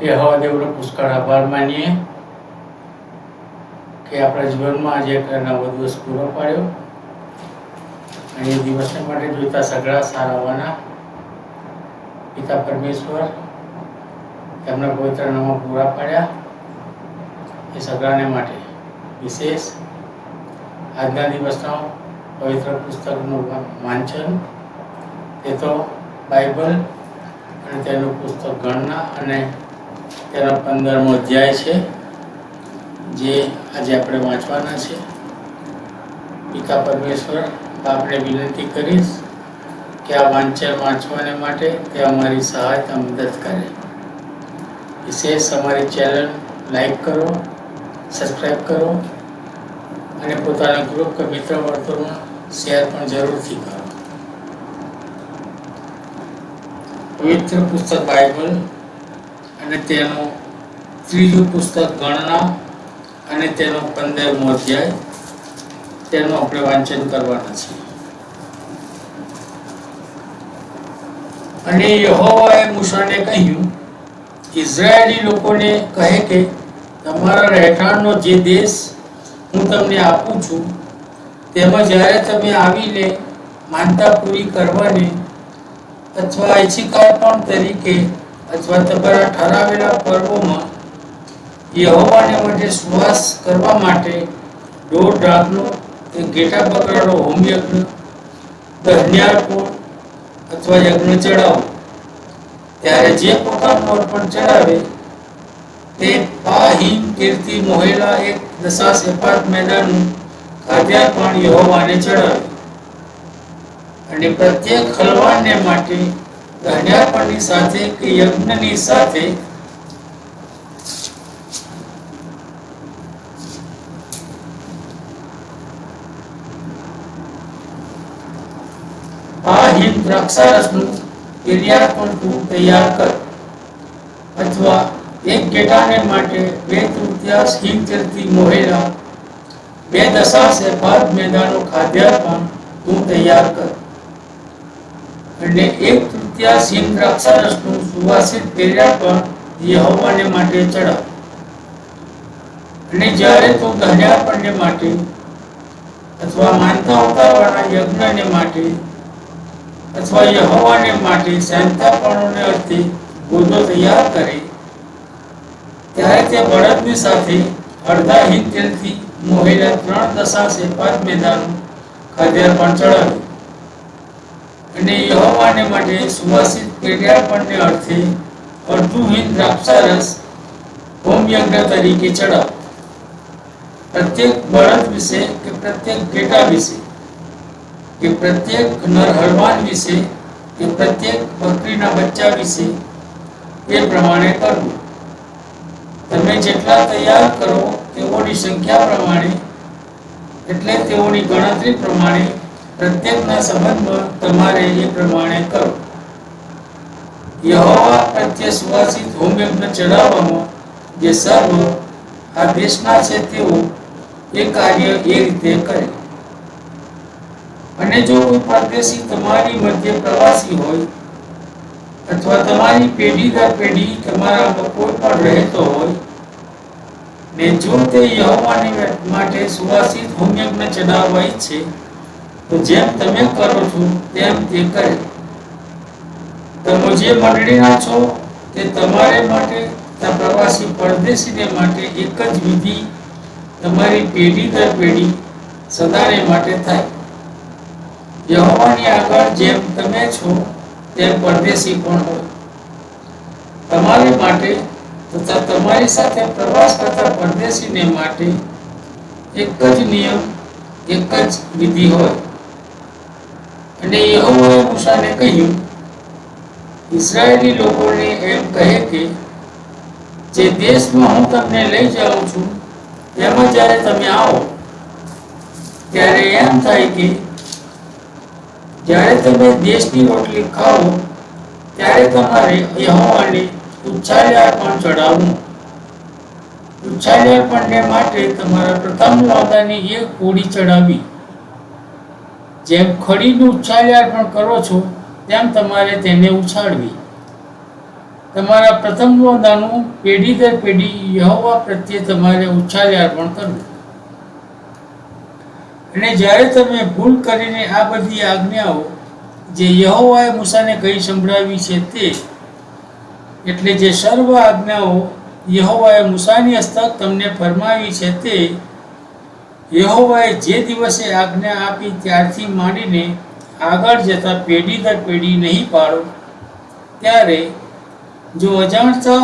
એ હવા દેવનો પુષ્કળ આભાર માનીએ કે આપણા જીવનમાં આજે એક નવો દિવસ પૂરો પાડ્યો. અને એ દિવસને માટે જોઈતા સગળા સારાવાના પિતા પરમેશ્વર તેમના પવિત્ર નામો પૂરા પાડ્યા. એ સગળાને માટે વિશેષ આજના દિવસનો પવિત્ર પુસ્તકનું વાંચન. તે તો બાઇબલ અને તેનું પુસ્તક ગણના અને તેનો પંદરમો અધ્યાય છે, જે આજે આપણે વાંચવાના છે. પિતા પરમેશ્વર આપણે વિનંતી કરીશ કે આ વાંચન વાંચવાને માટે તે અમારી સહાયતા મદદ કરે. વિશેષ અમારી ચેનલ લાઈક કરો સબસ્ક્રાઈબ કરો અને પોતાના ગ્રુપ કે મિત્ર વર્તુળમાં શેર પણ જરૂરથી કરો. પવિત્ર પુસ્તક બાઇબલ અને તેનું ત્રીજું પુસ્તક ગણના અને તેનો પંદરમો અધ્યાય. તેનું આપણે વાંચન કરવાના છીએ અને યહોવાએ મૂસાને કહ્યું, ઇઝરાયેલી લોકોને કહે કે, તમારા રહેઠાણનો જે દેશ હું તમને આપું છું, તેમાં જ્યારે તમે આવીને માનતા પૂરી કરવાની અથવા ઐચ્છિકાર્પણ તરીકે અથવા તમારા ઠરાવેલા પર્વોમાં યહોવાને માટે સુવાસ કરવા માટે દોઢ રાખનો કે ઘેટા બકરાનો હોમ યજ્ઞ દહન્યાર્પણ અથવા યજ્ઞ ચડાવો. ત્યારે જે પોતાનું અર્પણ ચડાવે, તે પાહીન કીર્તિ મોહેલા એક દશા સેપાત મેદાનનું ખાદ્યાર્પણ યહોવાને ચડાવે. અને પ્રત્યેક હલવાનને માટે ધન્યાર્પણની સાથે કે યજ્ઞની સાથે? તૈયાર કર. અથવા એક ગેટાને માટે બે તૃતીયાંશ હિમ તેલથી મોહેલા બે દશાંશ એફાદ મેદાનો ખાદ્યાર્પણ તું તૈયાર કર. અને એક તૃતીયાંશ હિમ દ્રાક્ષારસનું સુવાસિત પેર્યાપણ યહોવાને માટે ચડાવ અને જ્યારે તું ધન્યાર્પણને માટે અથવા માનતા ઉતારવાના યજ્ઞને માટે અથવા યહોવાને માટે શાંતાપણોને અર્થે ગોદો તૈયાર કરે, ત્યારે તે બળદની સાથે અડધા હિંગ તેલથી મોહેલા ત્રણ સેપાત મેદાનો ખાદ્યાર્પણ ચડાવે અને યહોવાને માટે સુવાસિત પેઢાપણને અર્થે અડધું દ્રાક્ષારસ હોમયજ્ઞ તરીકે ચડાવ. પ્રત્યેક બળદ વિશે કે પ્રત્યેક ઘેટા વિશે, કે પ્રત્યેક નર હળવાન વિશે, કે પ્રત્યેક બકરીના બચ્ચા વિશે એ પ્રમાણે કરવું. તમે જેટલા તૈયાર કરો તેઓની સંખ્યા પ્રમાણે, એટલે તેઓની ગણતરી પ્રમાણે પ્રત્યેકના સંબંધમાં તમારે એ પ્રમાણે કરો. યહોવા પ્રત્યે સુવાસિત હોમયજ્ઞ ચઢાવવામાં જે સર્વ આ દેશના છે તેઓ એ કાર્ય એ રીતે કરે. અને જો કોઈ પરદેશી તમારી મધ્ય પ્રવાસી હોય અથવા તમારી પેઢી દર પેઢી તમારામાં કોઈ પણ રહેતો હોય, ને જો તે યહોવાની માટે સુવાસિત હોમયજ્ઞ ચડાવવા ઈચ્છે તો જેમ તમે કરો છો, તેમ તે કરે. તમે જે મંડળીના છો, તે તમારે માટે પ્રવાસી પરદેશીને માટે એક જ વિધિ તમારી પેઢી દર પેઢી સદાને માટે થાય. યહોવાની આગળ જેમ તમે છો, તેમ પરદેશી પણ હોય. તમારે માટે તથા તમારી સાથે પ્રવાસ કરતા પરદેશીને માટે એક જ નિયમ, એક જ વિધિ હોય. અને યહોવાએ મૂસાને કહ્યું, ઇઝરાયેલી લોકોને એમ કહે કે, જે દેશમાં હું તમને લઈ જાઉં છું, તેમાં જ્યારે તમે આવો, ત્યારે એમ થાય કે, જ્યારે તમે દેશની રોટલી ખાઓ, ત્યારે તમારે યહોવાને ઉચ્છાલ્યા પણ ચડાવવું પણને માટે તમારા પ્રથમ વાદાની એક કોડી ચડાવી જેમ ખડીનું ઉચ્છાલ્યા પણ કરો છો, તેમ તમારે તેને ઉછાળવી. તમારા પ્રથમ દાનું પેઢી દર પેઢી યહોવા પ્રત્યે તમારે ઉછાલે અર્પણ કરવું. અને જ્યારે તમે ભૂલ કરીને આ બધી આજ્ઞાઓ જે યહોવાએ મૂસાને કહી સંભળાવી છે તે, એટલે જે સર્વ આજ્ઞાઓ યહોવાએ મૂસાની હસ્તક તમને ફરમાવી છે તે યહોવાએ જે દિવસે આજ્ઞા આપી ત્યારથી માંડીને આગળ જતા પેઢી દર પેઢી નહીં પાડો, ત્યારે જો અજાણતા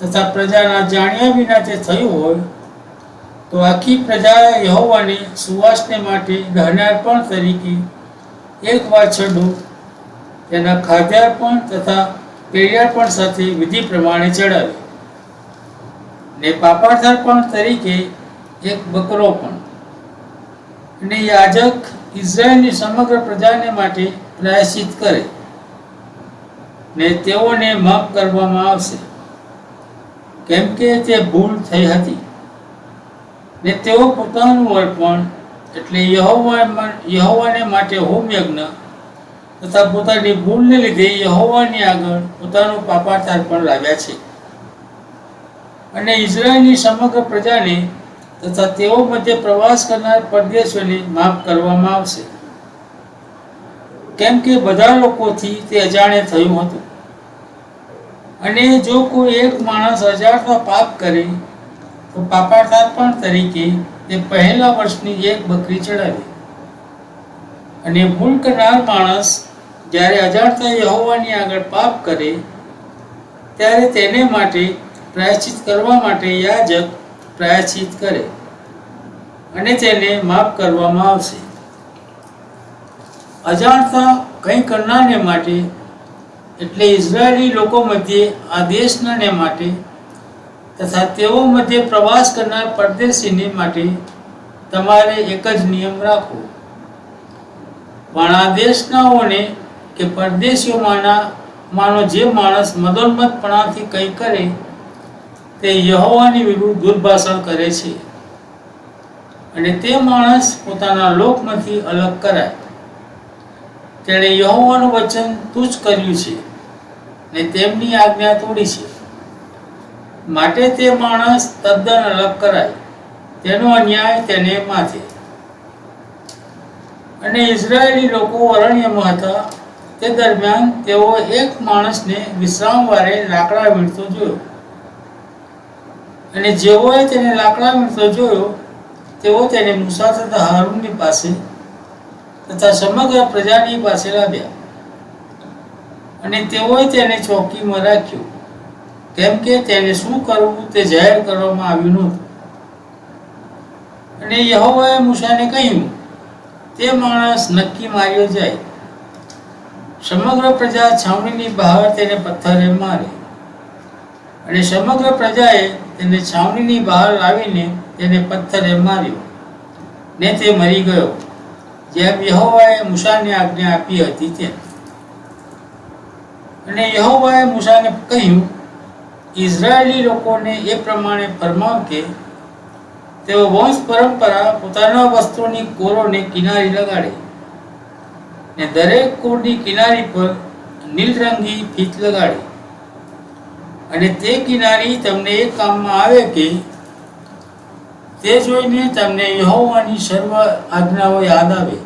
તથા પ્રજાના જાણ્યા વિના તે થયું હોય, તો આખી પ્રજા યહોવાને સુવાસને માટે દહનાર્પણ તરીકે એક વાછરડું તેના ખાદ્યાર્પણ તથા પેરિયાર્પણ સાથે વિધિ પ્રમાણે ચડાવે, ને પાપાર્થાર્પણ તરીકે એક બકરો પણ. અને યાજક ઇઝરાયલની સમગ્ર પ્રજાને માટે પ્રાયશ્ચિત કરે ને તેઓને માફ કરવામાં આવશે. કેમ કે તે ભૂલ થઈ હતી ને તેઓ પોતાનું અર્પણ એટલે યહોવા યહોવાને માટે હોમ યજ્ઞ તથા પોતાની ભૂલને લીધે યહોવાની આગળ પોતાનું પાપાર્થ પણ લાવ્યા છે. અને ઇઝરાયલની સમગ્ર પ્રજાને તથા તેઓ મધ્ય પ્રવાસ કરનાર પરદેશોને માફ કરવામાં આવશે. કેમ કે બધા લોકોથી તે અજાણે થયું હતું. અને જો કોઈ એક માણસ અજાણતા પાપ કરે, તો પાપાર્પણ તરીકે તે પહેલા વર્ષની એક બકરી ચડાવે. અને ભૂલ કરનાર માણસ જ્યારે અજાણતા યહોવાની આગળ પાપ કરે, ત્યારે તેને માટે પ્રાયશ્ચિત કરવા માટે યાજક પ્રાયશ્ચિત કરે અને તેને માફ કરવામાં આવશે. અજાણતા કંઈ કરનારને માટે એટલે ઇઝરાયેલી લોકો મધ્યે આ દેશનાને માટે તથા તેઓ મધ્યે પ્રવાસ કરનાર પરદેશીને માટે તમારે એક જ નિયમ રાખવો. પણ આ દેશનાઓને કે પરદેશીઓમાંના માનો જે માણસ મદોન્મતપણાથી કંઈ કરે તે યહોવાની વિરુદ્ધ દુર્ભાષણ કરે છે. અને તે માણસ પોતાના લોકમાંથી અલગ કરાય. તેણે યહોવાનું વચન તુચ્છ કર્યું છે ને તેમની આજ્ઞા તોડી છે. માટે તે માણસ તદ્દન અલગ કરાય. તેનો અન્યાય તેને માથે. અને ઇઝરાયેલી લોકો અરણ્યમાં હતા. તે દરમિયાન તેઓ એક માણસને વિશ્રામવારે લાકડા વીણતો જોયો. અને જેઓએ તેને લાકડા વીણતો જોયો તેઓ તેને મુસા તથા હારૂનની પાસે તથા સમગ્ર પ્રજાની પાસે લાવ્યા. અને તેઓએ તેને ચોકીમાં રાખ્યો, કેમ કે તેને શું કરવું તે જાહેર કરવામાં આવ્યું નહોતું. અને યહોવાએ મૂસાને કહ્યું, તે માણસ નક્કી માર્યો જાય. સમગ્ર પ્રજા છાવણીની બહાર તેને પથ્થરે મારે. અને સમગ્ર પ્રજાએ તેને છાવણીની બહાર લાવીને તેને પથ્થરે માર્યો. ને તે મરી ગયો જેમ યહોવાએ મૂસાને આજ્ઞા આપી હતી તેમ. અને યહોવાએ મૂસાને કહ્યું, ઇઝરાયેલી લોકોને એ પ્રમાણે ફરમાવ કે, તેઓ વંશ પરંપરા પોતાના વસ્ત્રોની કોરોને કિનારી લગાડે. ને દરેક કોરની કિનારી પર નીલરંગી ફીત લગાડે. અને તે કિનારી તમને એ કામમાં આવે કે તે જોઈને તમને યહોવાની સર્વ આજ્ઞાઓ યાદ આવે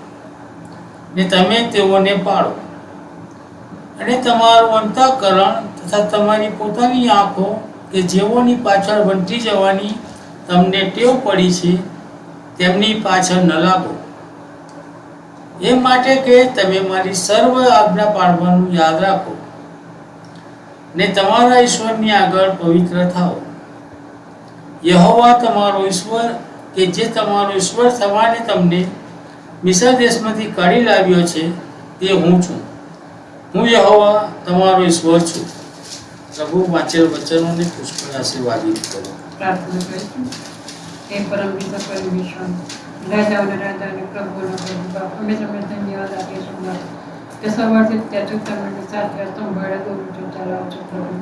ને તમે તેઓને પાડો અને તમારું અંતઃકરણ તથા તમારી પોતાની આંખો કે જેઓની પાછળ વંટી જવાની તમને ટેવ પડી છે, તેમની પાછળ ન લાગો. એ માટે કે તમે મારી સર્વ આજ્ઞા પાડવાનું યાદ રાખો. ને તમારા ઈશ્વરની આગળ પવિત્ર થાઓ. યહોવા તમારો ઈશ્વર કે જે તમારો ઈશ્વર થવાને તમને મિસર દેશમાંથી કાઢી લાવ્યો છે, તે હું છું. હું યહોવા તમારો ઈશ્વર છું. પ્રભુ વાંચેલ વચનોને પુષ્કળ આશીર્વાદિત કરો હે પરમ પિતા પરમેશ્વર, રાજાઓના રાજા અને પ્રભુઓના પ્રભુ અમે તમને ધન્યવાદ આપીએ છીએ. સવારથી અત્યાર સુધી સાત સાથે સંભાળે દોરું છું ચલાવો છો પ્રભુ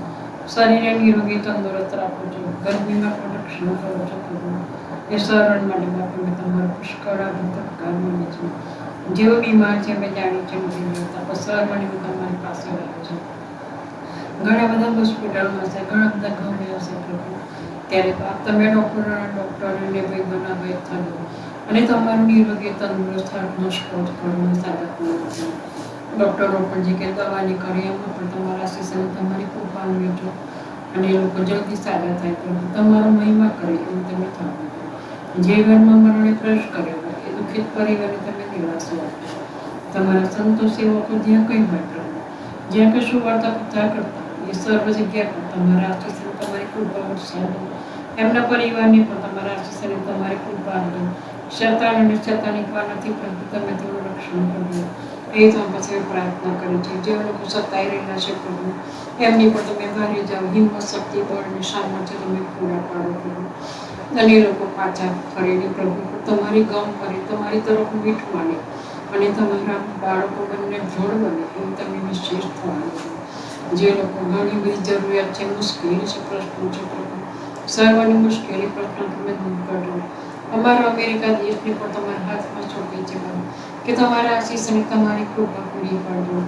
શરીરને નિરોગી, તંદુરસ્ત રાખો છો ગરમીમાં રક્ષણ કરો છો પ્રભુ એ સરળ માટે બાપ અમે તમારો પુષ્કળ આભાર. માની છે. જેઓ બીમાર છે, અમે જાણી છે નથી આપણા સર્વને તમારી પાસે રહ્યો છું. ઘણા બધા હોસ્પિટલમાં છે ઘણા બધા ઘરે હશે પ્રભુ ત્યારે તમે ડૉક્ટરોના, ડૉક્ટરોને ભાઈ બનાવે થયો અને તમારું નિરોગી, તંદુરસ્ત હાર્ટનો સ્પોર્ટ કરો સારા ડૉક્ટરો પણ જે કે દવાની કરી એમાં પણ તમારા શિષ્યને તમારી કૃપા લેજો અને એ લોકો જલ્દી સાજા થાય પ્રભુ તમારો મહિમા કરે એવું તમે થવું જે ઘરમાં મરણે પ્રશ કર્યો એ દુઃખિત પરિવારને તમે નિવાસો આપો. તમારા સંતો સેવકો જ્યાં કંઈ હોય પ્રભુ, જ્યાં કશું વાર્તા કથા કરતા એ સર્વ જગ્યા પર તમારા આશીષ અને તમારી કૃપા વરસાદો એમના પરિવારની પણ તમારા આશીષ અને તમારી કૃપા આપો શતાન અને શતાની નથી પ્રભુ તમે તેનું રક્ષણ કરજો. એ તો પછી પ્રાર્થના કરી છે. જે લોકો સતાઈ રહેલા છે પ્રભુ, એમની પણ તમે ભારે જાઓ, હિંમત, શક્તિ, બળ અને સામર્થ્ય તમે પૂરા પાડો પ્રભુ. અને લોકો પાછા ફરીને પ્રભુ તમારી ગમ ફરે, તમારી તરફ મીઠ માને અને તમારા બાળકો બંને જોડ બને એવું તમે નિશ્ચિત થવાનું જે લોકો ઘણી બધી જરૂરિયાત છે, મુશ્કેલી છે, પ્રશ્નો છે પ્રભુ. સર્વની મુશ્કેલી પ્રશ્ન તમે દૂર કરો અમારા અમેરિકા દેશને પણ તમારા હાથમાં સોંપી છે પ્રભુ કે તમારા આશીષને તમારી કૃપા પૂરી પાડો.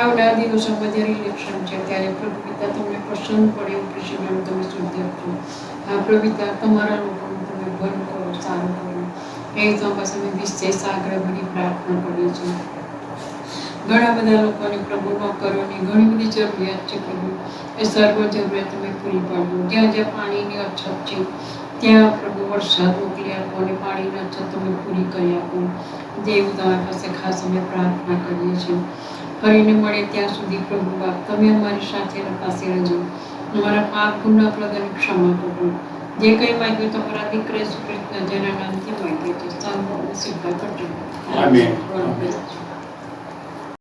આવનાર દિવસોમાં જ્યારે ઇલેક્શન છે, ત્યારે પ્રભુ તમને પસંદ પડે એવું પ્રેસિડન્ટ તમે શોધી આપજો. આ પ્રભુ તમારા લોકોનું તમે ભલું કરો, સારું કરો. એ તો પાસે અમે વિશેષ આગ્રહ ભરી પ્રાર્થના કરીએ છીએ. ઘણા બધા લોકોને પ્રભુમાં નોકરોની ઘણી બધી જરૂરિયાત છે પ્રભુ. એ સર્વ જરૂરિયાત તમે પૂરી પાડો. જ્યાં જ્યાં પાણીની અછત છે ત્યાં પ્રભુ વરસાદ મોકલી આપો અને પાણીના અછત તમે પૂરી કરી આપો. દેવ તમારી પાસે ખાસ અમે પ્રાર્થના કરીએ છીએ. ફરીને મળે ત્યાં સુધી પ્રભુ બાપ તમે અમારી સાથે પાસે રહેજો. અમારા પાપ ગુના પ્રદાન ક્ષમા કરો જે કંઈ માંગ્યું તમારા દીકરા સુકૃતના જેના નામથી માંગીએ છીએ સાંભળો અને કરજો. આમેન.